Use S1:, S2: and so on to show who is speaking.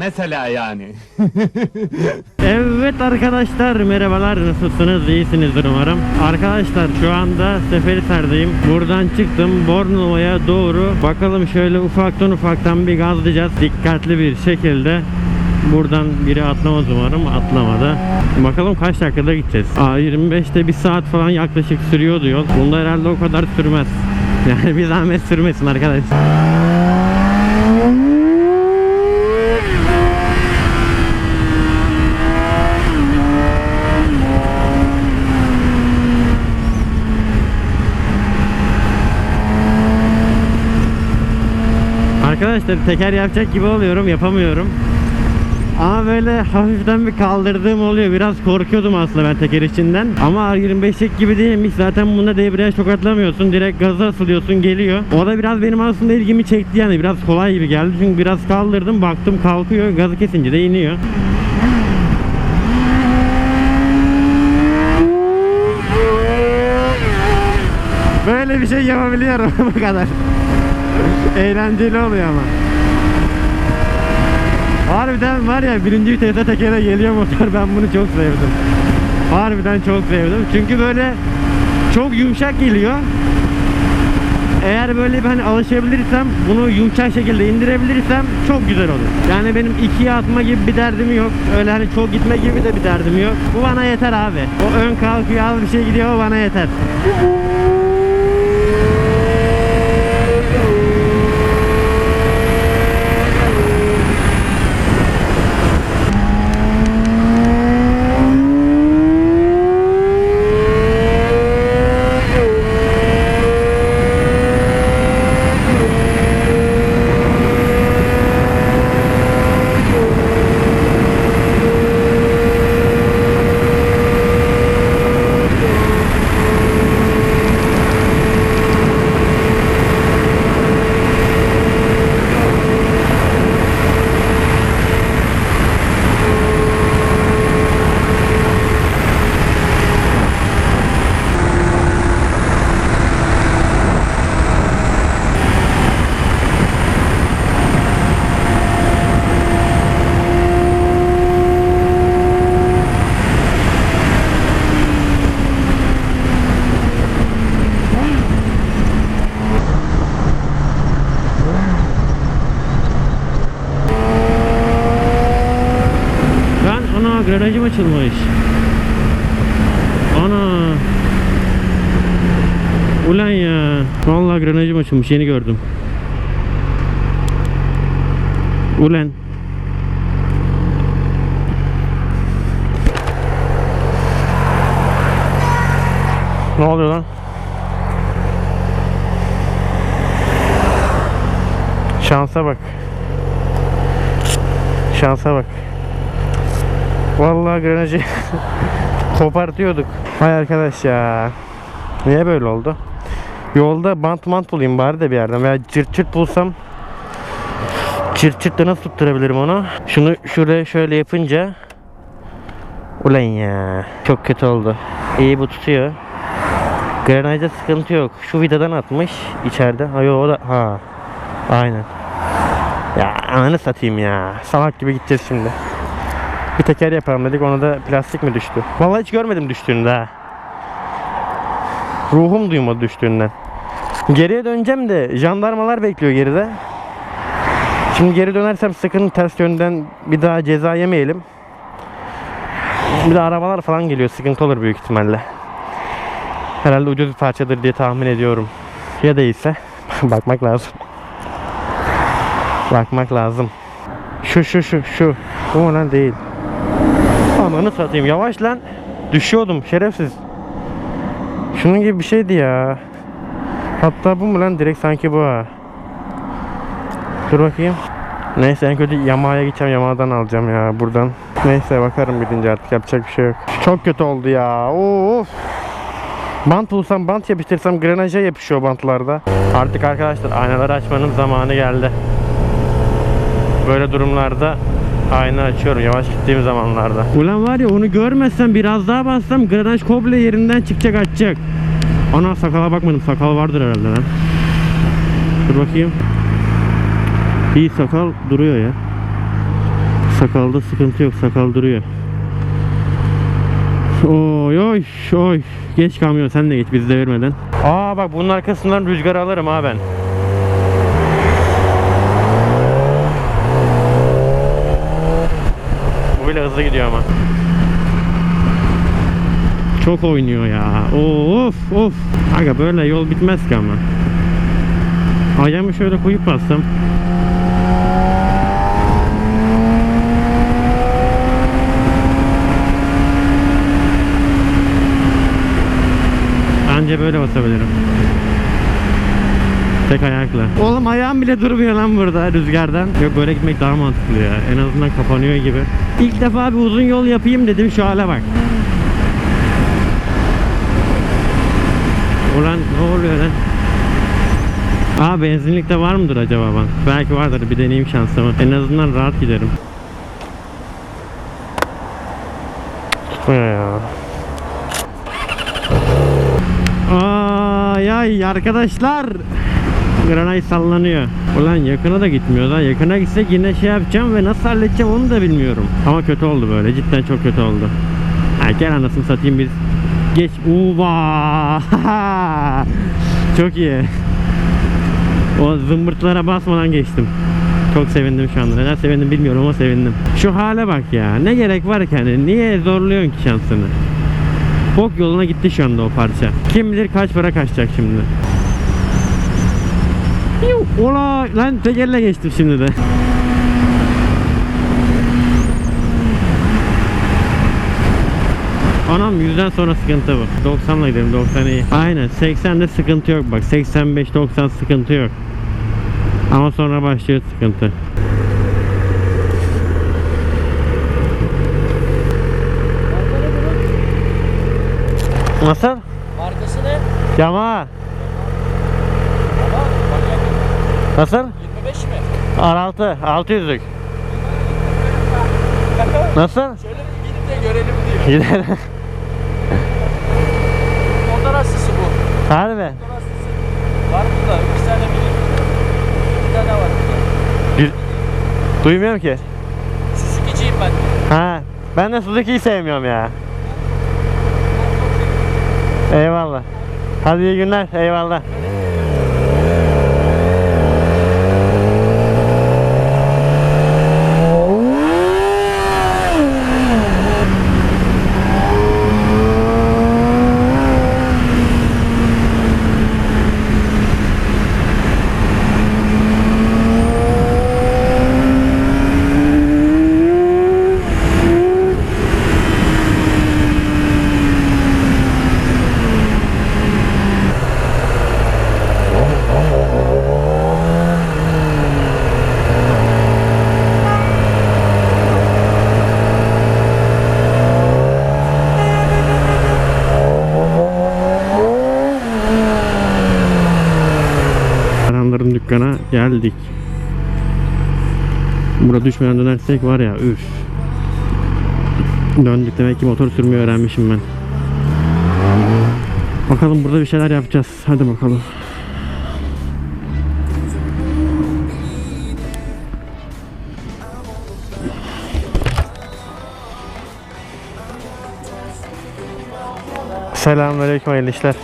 S1: Mesela yani.
S2: Evet arkadaşlar merhabalar nasılsınız? İyisinizdir umarım. Arkadaşlar şu anda Seferihisar'dayım. Buradan çıktım Bornova'ya doğru. Bakalım şöyle ufaktan ufaktan bir gazlayacağız. Dikkatli bir şekilde. Buradan biri atlamaz umarım atlamadı. Bakalım kaç dakikada gideceğiz? Aa, 25'te bir saat falan yaklaşık sürüyordu yol. Bunda herhalde o kadar sürmez. Yani bir zahmet sürmesin arkadaşlar Arkadaşlar teker yapacak gibi oluyorum yapamıyorum. Ama böyle hafiften bir kaldırdığım oluyor. Biraz korkuyordum aslında ben teker içinden. Ama R25'lik gibi değilmiş. Zaten bunda debriyaj tokatlamıyorsun. Direkt gaza asılıyorsun geliyor. O da biraz benim aslında ilgimi çekti yani. Biraz kolay gibi geldi. Çünkü biraz kaldırdım. Baktım kalkıyor. Gazı kesince de iniyor. Böyle bir şey yapabiliyorum bu kadar. Eğlenceli oluyor ama. Harbiden var ya birinci vitese tekere geliyor motor ben bunu çok sevdim. Harbiden çok sevdim. Çünkü böyle çok yumuşak geliyor. Eğer böyle hani alışabilirsem bunu yumuşak şekilde indirebilirsem çok güzel olur. Yani benim ikiye atma gibi bir derdim yok. Öyle hani çok gitme gibi de bir derdim yok. Bu bana yeter abi. O ön kalkıyor az bir şey gidiyor o bana yeter. Granajım açılmış. Ana. Ulan ya. Vallahi granajım açılmış yeni gördüm. Ulan. Ne oluyor lan? Şansa bak. Şansa bak. Vallahi granajı kopartıyorduk. Hay arkadaş ya. Niye böyle oldu? Yolda bant mant bulayım bari de bir yerden veya cırt cırt bulsam cırt cırtla nasıl tutturabilirim onu? Şunu şuraya şöyle yapınca Ulan ya çok kötü oldu. İyi bu tutuyor. Granajda sıkıntı yok. Şu vidadan atmış içeride. Ha o da ha. Aynen. Ya ananı satayım ya. Salak gibi gideceğiz şimdi. Bir teker yapalım dedik ona da plastik mi düştü? Vallahi hiç görmedim düştüğünde ha. Ruhum duymadı düştüğünden. Geriye döneceğim de jandarmalar bekliyor geride. Şimdi geri dönersem sakın ters yönden bir daha ceza yemeyelim. Bir de arabalar falan geliyor sıkıntı olur büyük ihtimalle. Herhalde ucuz bir parçadır diye tahmin ediyorum. Ya değilse bakmak lazım. Bakmak lazım. Şu şu şu şu. Bu lan değil. Ananı satayım yavaş lan. Düşüyordum şerefsiz. Şunun gibi bir şeydi ya. Hatta bu mu lan direkt sanki bu ha. Dur bakayım. Neyse en kötü yamaya gideceğim yamadan alacağım ya buradan. Neyse bakarım gidince artık yapacak bir şey yok. Çok kötü oldu ya. Of. Bant bulsam bant yapıştırsam grenaja yapışıyor bantlarda. Artık arkadaşlar aynaları açmanın zamanı geldi. Böyle durumlarda ayna açıyorum yavaş gittiğim zamanlarda. Ulan var ya onu görmezsem biraz daha bassam granaj komple yerinden çıkacak açacak. Ana sakala bakmadım sakal vardır herhalde lan. Dur bakayım. İyi sakal duruyor ya. Sakalda sıkıntı yok. Sakal duruyor. Oy oy oy. Geç kamyon sen de geç bizi devirmeden. Aa bak bunun arkasından rüzgar alırım ha ben. Bile hızlı gidiyor ama. Çok oynuyor ya. Of of. Aga böyle yol bitmez ki ama. Ayağımı şöyle koyup bassam. Anca böyle basabilirim. Tek ayakla. Oğlum ayağım bile durmuyor lan burada rüzgardan. Yok böyle gitmek daha mantıklı ya. En azından kapanıyor gibi. İlk defa bir uzun yol yapayım dedim şu hale bak. Ulan ne oluyor lan? Aa benzinlikte var mıdır acaba ben? Belki vardır bir deneyeyim şansımı. En azından rahat giderim. Tutmuyor ya. Ay ay arkadaşlar. Granay sallanıyor. Ulan yakına da gitmiyor da yakına gitsek yine şey yapacağım ve nasıl halledeceğim onu da bilmiyorum. Ama kötü oldu böyle cidden çok kötü oldu. Ha, gel anasını satayım biz. Geç. Uva. çok iyi. O zımbırtılara basmadan geçtim. Çok sevindim şu anda. Neden sevindim bilmiyorum ama sevindim. Şu hale bak ya. Ne gerek var ki hani? Niye zorluyorsun ki şansını? Bok yoluna gitti şu anda o parça. Kim bilir kaç para kaçacak şimdi. Ola lan tekerle geçtim şimdi de. Anam yüzden sonra sıkıntı bu. 90'la gidelim 90 iyi. Aynen 80'de sıkıntı yok bak. 85-90 sıkıntı yok. Ama sonra başlıyor sıkıntı. Nasıl?
S1: Markası ne?
S2: Yamaha.
S1: Ama manyak.
S2: Nasıl?
S1: 25 mi?
S2: R6 600'lük. Nasıl?
S1: Şöyle bir gidip de görelim diyor.
S2: Gidelim.
S1: Motor asısı bu.
S2: Harbi.
S1: Motor asısı. Var burada. 2 tane bilir. Bir tane var burada.
S2: Duymuyorum ki.
S1: Suzuki'ciyim ben.
S2: Ha. Ben de Suzuki'yi sevmiyorum ya. Eyvallah. Hadi iyi günler. Eyvallah. Geldik. Burada düşmeden dönersek var ya üf. Döndük demek ki motor sürmeyi öğrenmişim ben. Bakalım burada bir şeyler yapacağız. Hadi bakalım. Selamünaleyküm hayırlı işler.